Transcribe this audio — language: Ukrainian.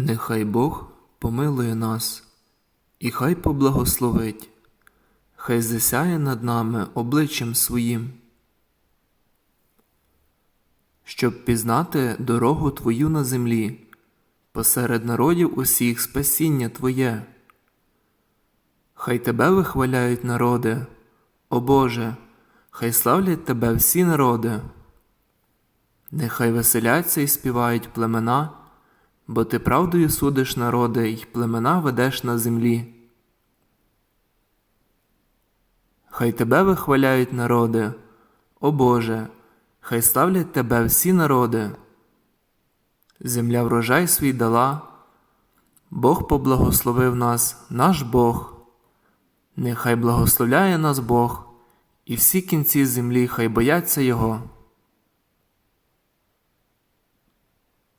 Нехай Бог помилує нас, і хай поблагословить, хай засяє над нами обличчям своїм, щоб пізнати дорогу Твою на землі, посеред народів усіх спасіння Твоє. Хай Тебе вихваляють народи, о Боже, хай славлять Тебе всі народи. Нехай веселяться і співають племена, бо ти правдою судиш народи й племена ведеш на землі. Хай тебе вихваляють народи, о Боже, хай славлять тебе всі народи. Земля врожай свій дала, Бог поблагословив нас, наш Бог. Нехай благословляє нас Бог, і всі кінці землі хай бояться Його.